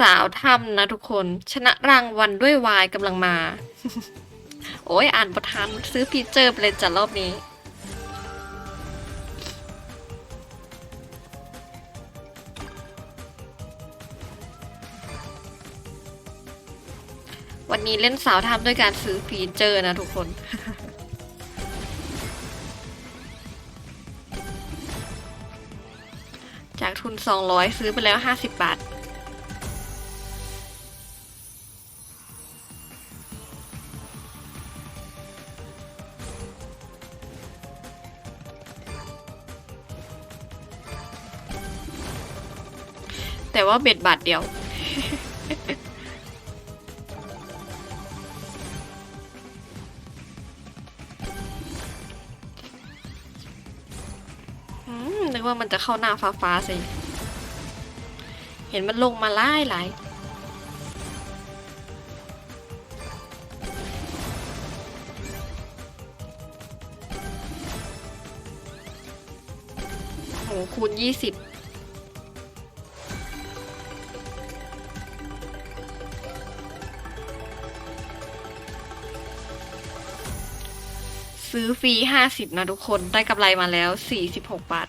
สาวทำนะทุกคน ชนะรางวัลด้วยวายกำลังมา โอ้ยอ่านประทานซื้อฟีเจอร์ไปเลยจ้ะรอบนี้ วันนี้เล่นสาวทำด้วยการซื้อฟีเจอร์นะทุกคนจากทุน 200 ซื้อไปแล้ว 50 บาท แต่ว่าเบ็ดบาทเดียว นึกว่ามันจะเข้าหน้าฟ้าฟ้าสิ เห็นมันลงมาไล่หลายโหคูณยี่สิบ ซื้อฟรีห้าสิบนะทุกคนได้กำไรมาแล้วสี่สิบหกบาท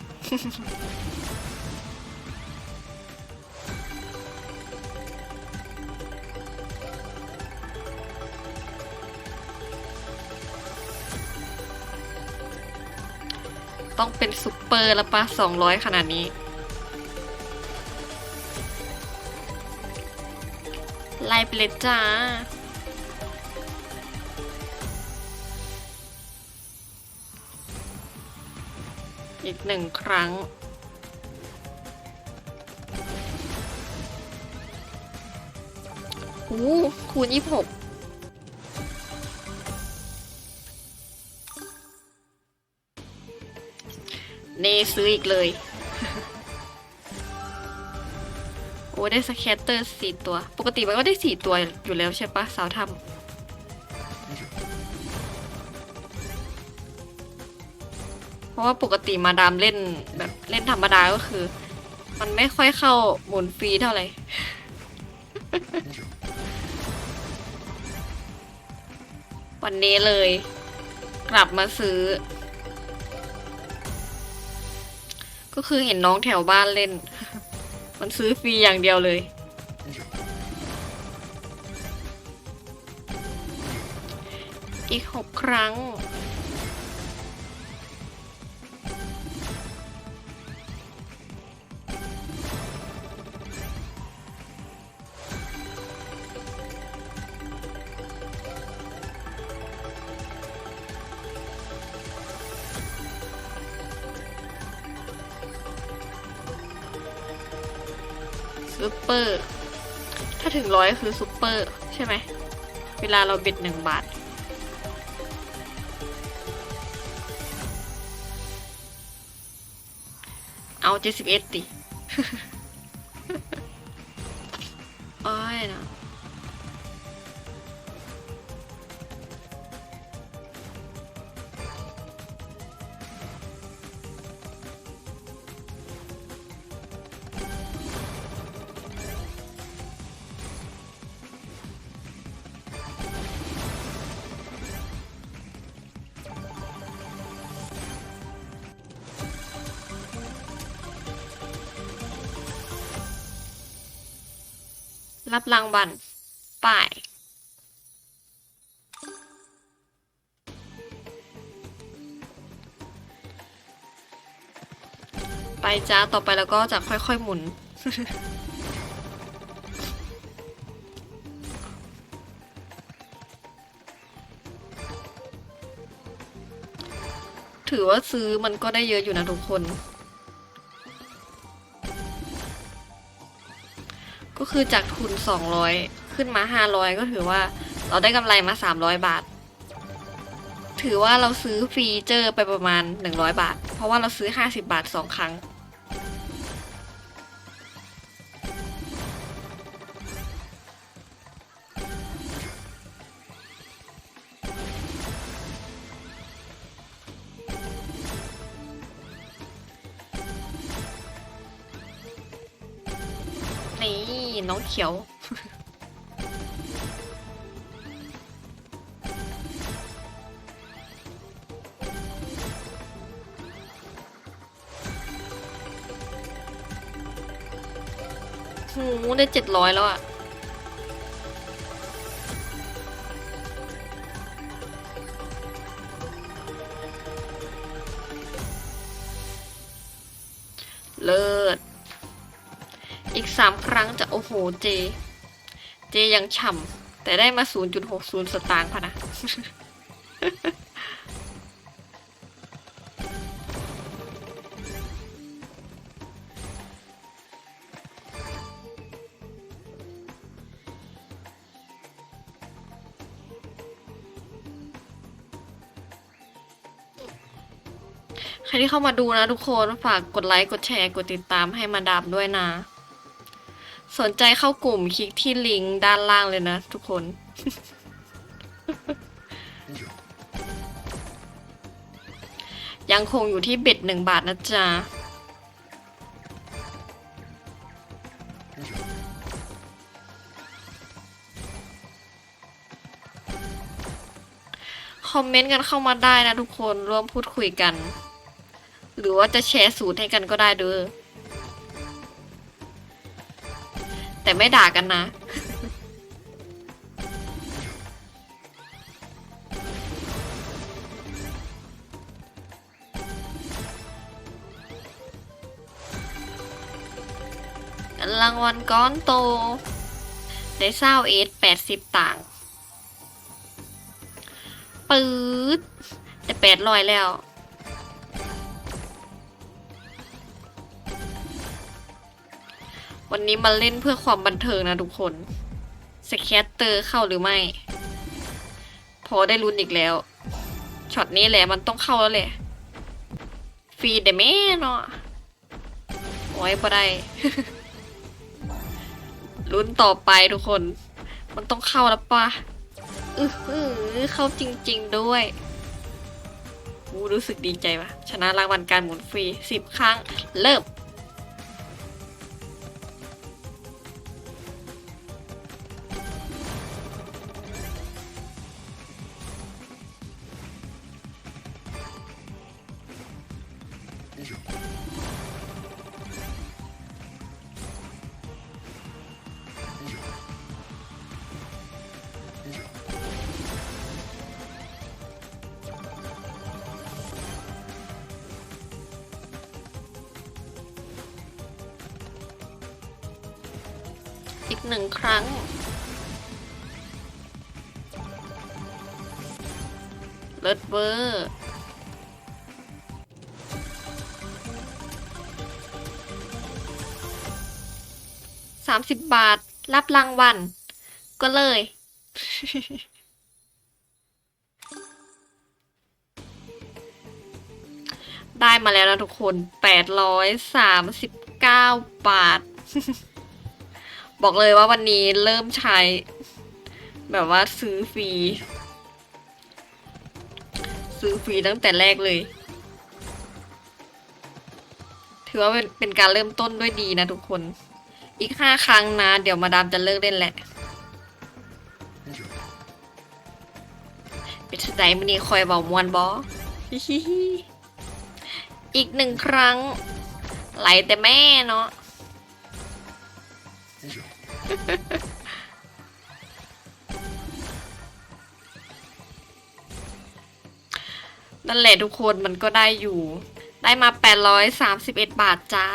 ต้องเป็นซุปเปอร์ล้วปะสองร้อยขนาดนี้ ไล่ไปเลยจ้า อีกหนึ่งครั้ง โอ้คูณยี่หกเนซื้ออีกเลย โอ้ ได้สแคตเตอร์สี่ตัว ปกติมันก็ได้สี่ตัวอยู่แล้วใช่ปะสาวทำ ราะว่าปกติมาดามเล่นแบบเล่นธรรมดาก็คือ มันไม่ค่อยเข้าหมุนฟรีเท่าไหร่ วันนี้เลย กลับมาซื้อ ก็คือเห็นน้องแถวบ้านเล่น มันซื้อฟรีอย่างเดียวเลยอีกหกครั้ง ซูเปอร์ ถ้าถึงร้อยคือซูเปอร์ ใช่ไหม เวลาเราบิดหนึ่งบาท เอาเจ็ดสิบเอ็ดติโอ้ยนะ รับรางวัลป่ายไปจ้าต่อไปแล้วก็จะค่อยๆหมุน ถือว่าซื้อมันก็ได้เยอะอยู่นะทุกคน คือจากทุน 200 ขึ้นมา 500 ก็ถือว่าเราได้กำไรมา 300 บาท ถือว่าเราซื้อฟีเจอร์ไปประมาณ 100 บาท เพราะว่าเราซื้อ 50 บาท 2 ครั้ง นี่น้องเขียวโหได้เจ็ดร้อยแล้วอะ อีกสามครั้งจะโอ้โหเจ เจยังฉ่ำแต่ได้มา 0.60 สตางค์พะนะ ใครที่เข้ามาดูนะทุกคน ฝากกดไลค์ กดแชร์ กดติดตามให้มาดามด้วยนะ สนใจเข้ากลุ่มคลิกที่ลิงก์ด้านล่างเลยนะทุกคน ยังคงอยู่ที่เบ็ดหนึ่งบาทนะจ๊ะคอมเมนต์กันเข้ามาได้นะทุกคนร่วมพูดคุยกัน หรือว่าจะแชร์สูตรให้กันก็ได้เด้อ แต่ไม่ด่ากันนะ รางวัลก้อนโต ได้เศร้าเอสแปดสิบต่าง ปื๊ดแต่แปดร้อยแล้ว วันนี้มาเล่นเพื่อความบันเทิงนะทุกคนสแคตเตอร์เข้าหรือไม่ พอได้ลุ้นอีกแล้ว ช็อตนี้แหละมันต้องเข้าแล้วแหละ ฟรีแต่แม่เนาะโอ้ยพอได้ ลุ้นต่อไปทุกคน มันต้องเข้าแล้วปะอือหือเข้าจริง ๆด้วยูรู้สึกดีใจปะชนะรางวัลการหมุนฟรีสิบครั้ง เริ่ม หนึ่งครั้ง เลิศเวอร์สามสิบบาท รับรางวัล ก็เลย ได้มาแล้วนะทุกคนแปดร้อยสามสิบเก้าบาท บอกเลยว่าวันนี้เริ่มใช้ แบบว่าซื้อฟรี ซื้อฟรีตั้งแต่แรกเลย ถือว่าเป็นเป็นการเริ่มต้นด้วยดีนะทุกคน อีกห้าครั้งนะ เดี๋ยวมาดามจะเลิกเล่นแหละเป็นสุดใจมันนี้คอยเบามวนบอฮิฮิอีกหนึ่งครั้ง ไหลแต่แม่เนาะ นั่นแหละทุกคนมันก็ได้อยู่ ได้มา 831 บาทจ้า